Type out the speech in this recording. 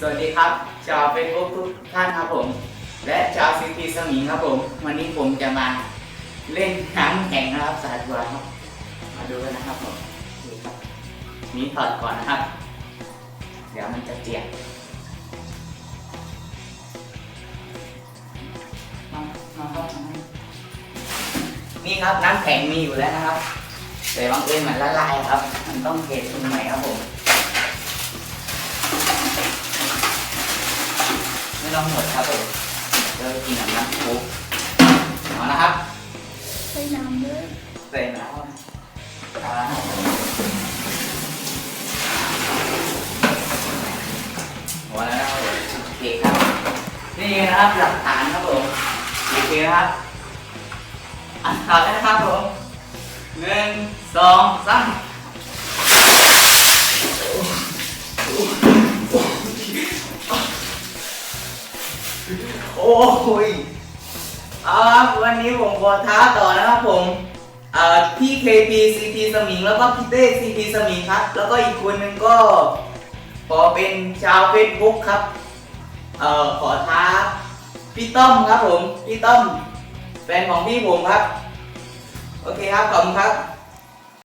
สวัสดีครับ ชาวเฟซบุ๊กทุกท่านครับผม และชาวซีพีสมิงครับผม วันนี้ผมจะมาเล่นน้ำแข่งนะครับสายบัวครับ มาดูกันนะครับผมนี่ครับนี่ถอดก่อนนะครับ เดี๋ยวมันจะเจียกมามาครับมานี่ครับน้ำแข็งมีอยู่แล้วนะครับ แต่บางเอิญมันละลายครับ มันต้องเทตรงไหนครับผม ไม่ ต้องหมดครับผมเดี๋ยวกินกับน้ำซุปเอานะครับใส่น้ำด้วยใส่น้ำเอาละครับหัวแล้วนะครับผมโอเคครับ นี่นะครับหลักฐานครับผมโอเคนะครับอ่านข่าวได้นะครับผมหนึ่งสองสาม โอ้ยเอาครับวันนี้ผมขอท้าต่อนะครับผมเอ่อพี่ KP CP สมิงแล้วก็พี่เต้ CP สมิงครับ แล้วก็อีกคนหนึ่งก็ขอเป็นชาว Facebook ครับเอ่อขอท้าพี่ต้อมครับผม พี่ต้อมแฟนของพี่ผมครับ โอเคครับขอบคุณครับ